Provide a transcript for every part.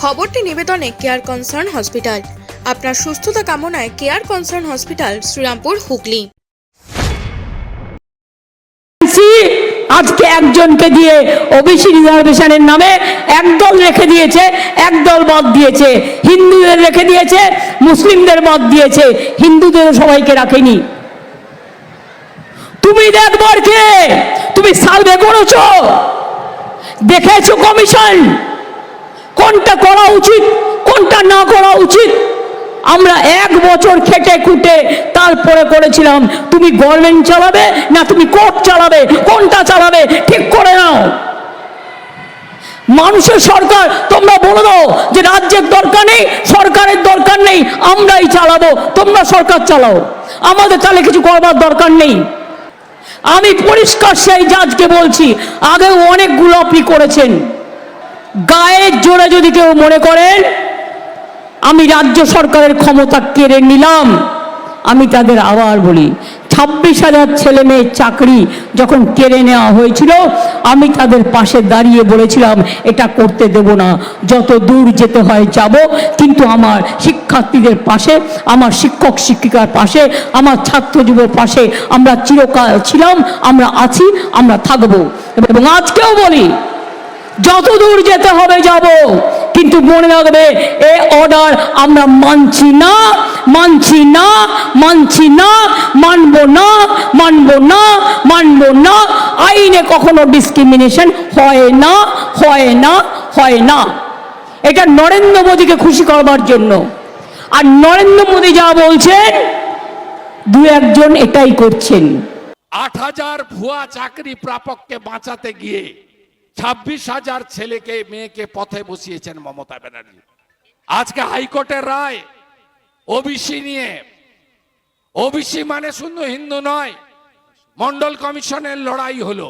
খবরটি নিবেদনে care concern hospital আপনার সুস্থতা কামনায় care concern hospital Srirampur, Hooghly. আজকে একজনকে দিয়ে ওবিসি রিজার্ভেশনের নামে একদল রেখে দিয়েছে, একদল মত দিয়েছে। হিন্দুদের রেখে দিয়েছে, মুসলিমদের মত দিয়েছে। হিন্দুদের সবাইকে রাখেনি। তুমি দেখবার কে তুমি সার্ভে করেছ। দেখেছ কমিশন। কোনটা করা উচিত, কোনটা না করা উচিত? আমরা এক বছর খেটে খুঁটে তারপরে করেছিলাম, তুমি গভর্নমেন্ট চালাবে না তুমি কোর্ট চালাবে? কোনটা চালাবে? ঠিক করে নাও। মানুষের সরকার, তোমরা বলে দাও যে রাজ্যের দরকার নেই, সরকারের দরকার নেই, আমরাই চালাবো, তোমরা সরকার চালাও। আমাদের তাহলে কিছু করবার দরকার নেই। আমি পরিষ্কার সেই জাজকে বলছি, আগেও অনেকগুলো আপনি করেছেন। গায়ের জোরে যদি কেউ মনে করেন, আমি রাজ্য সরকারের ক্ষমতা কেড়ে নিলাম। আমি তাদের আবার বলি, ছাব্বিশ হাজার ছেলে মেয়ের চাকরি যখন কেড়ে নেওয়া হয়েছিল, আমি তাদের পাশে দাঁড়িয়ে বলেছিলাম, এটা করতে দেব না। যত দূর যেতে হয় যাব, কিন্তু আমার শিক্ষার্থীদের পাশে, আমার শিক্ষক শিক্ষিকার পাশে, আমার ছাত্র যুবর পাশে আমরা চিরকাল ছিলাম, আমরা আছি, আমরা থাকব। এবং আজকেও বলি যত দূর যেতে হবে যাব, কিন্তু মনে রাখবে, এ অর্ডার আমরা মানছি না মানছি না মানছি না, মানবো না মানবো না, মানব না, আইনে কখনো ডিসক্রিমিনেশন হয় না হয় না হয় না। এটা নরেন্দ্র মোদীকে খুশি করবার জন্য। আর নরেন্দ্র মোদী যা বলছেন, দু একজন এটাই করছেন। আট হাজার ভুয়া চাকরি প্রাপককে বাঁচাতে গিয়ে ছাব্বিশ হাজার ছেলেকে, মেয়েকে পথে বসিয়েছেন মমতা ব্যানার্জি। আজকে হাইকোর্টের রায়, ওবিসি নিয়ে। ওবিসি মানে শুধু হিন্দু নয়, মন্ডল কমিশনের লড়াই হলো।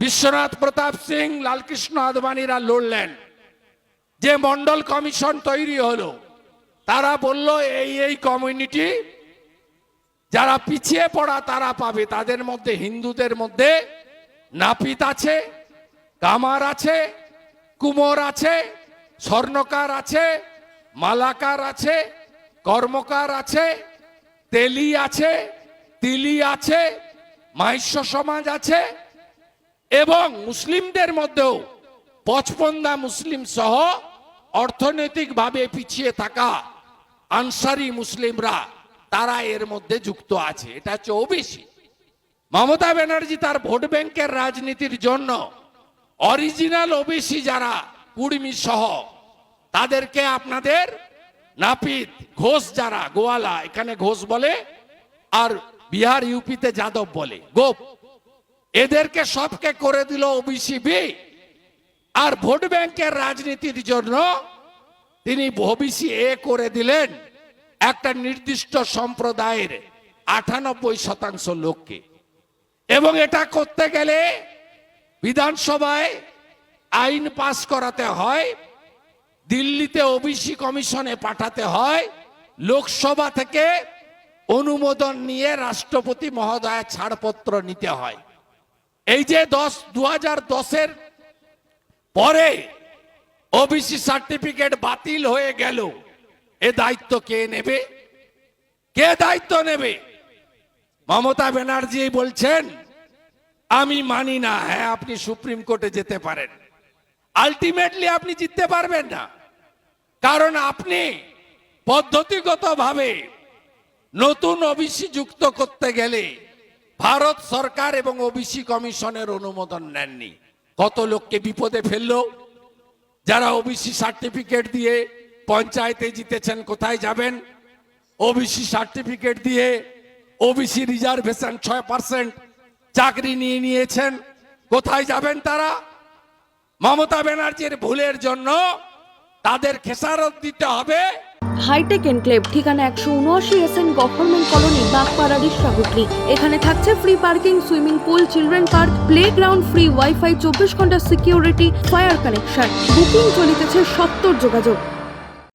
বিশ্বনাথ প্রতাপ সিং, লালকৃষ্ণ আদবানীরা লড়লেন। যে মন্ডল কমিশন তৈরি হলো, তারা বলল, এই এই কমিউনিটি যারা পিছিয়ে পড়া তারা পাবে। তাদের মধ্যে হিন্দুদের মধ্যে নাপিত আছে কামার আছে, কুমোর আছে, স্বর্ণকার আছে, মালাকার আছে, কর্মকার আছে, তেলি আছে, তিলি আছে মাহিষ্য সমাজ আছে এবং মুসলিমদের মধ্যেও পচপন্দা মুসলিম সহ অর্থনৈতিকভাবে পিছিয়ে থাকা আনসারি মুসলিমরা, তারা এর মধ্যে যুক্ত আছে। এটা হচ্ছে ওবিসি। মমতা ব্যানার্জি তার ভোট ব্যাংকের রাজনীতির জন্য অরিজিনাল ওবিসি যারা কুর্মী সহ, তাদেরকে আপনাদের নাপিত, ঘোষ যারা, গোয়ালা, এখানে ঘোষ বলে, আর বিহার ইউপিতে যাদব বলে, গোপ। এদেরকে সবকে করে দিল ওবিসি বি, আর ভোট ব্যাংকের রাজনীতির জন্য তিনি ওবিসি এ করে দিলেন একটা নির্দিষ্ট সম্প্রদায়ের আটানব্বই শতাংশ লোককে। এবং এটা করতে গেলে বিধানসভায় আইন পাস করাতে হয়, দিল্লিতে ওবিসি কমিশনে পাঠাতে হয়, লোকসভা থেকে অনুমোদন নিয়ে রাষ্ট্রপতি মহোদয় ছাড়পত্র নিতে হয়। এই যে দশ দু হাজার দশের পরে ওবিসি সার্টিফিকেট বাতিল হয়ে গেল, এ দায়িত্ব কে নেবে? কে দায়িত্ব নেবে? মমতা ব্যানার্জি বলছেন আমি মানি না হ্যাঁ আপনি সুপ্রিম কোর্টে যেতে পারেন। আলটিমেটলি আপনি জিততে পারবেন না। কারণ আপনি পদ্ধতিগতভাবে নতুন ওবিসি যুক্ত করতে গেলে ভারত সরকার এবং ওবিসি কমিশনের অনুমোদন নেননি। কত লোককে বিপদে ফেলল, যারা ওবিসি সার্টিফিকেট দিয়ে পঞ্চায়েতে জিতেছেন, কোথায় যাবেন? ওবিসি সার্টিফিকেট দিয়ে ওবিসি রিজার্ভেশন ছয় পার্সেন্ট চাকরি নিয়ে নিয়েছেন। কোথায় যাবেন তারা? মমতা ব্যানার্জির ভুলের জন্য তাদের খেসারত দিতে হবে। হাইটেক এনক্লেভ ঠিকানা একশো উনআশি এস এন গভর্নমেন্ট কলোনি বাগপাড়ারি শাহুটলি এখানে থাকছে free parking swimming pool children park playground free wifi চব্বিশ ঘণ্টা সিকিউরিটি ফায়ার কানেকশন বুকিং চলিতেছে সত্তর যোগাযোগ।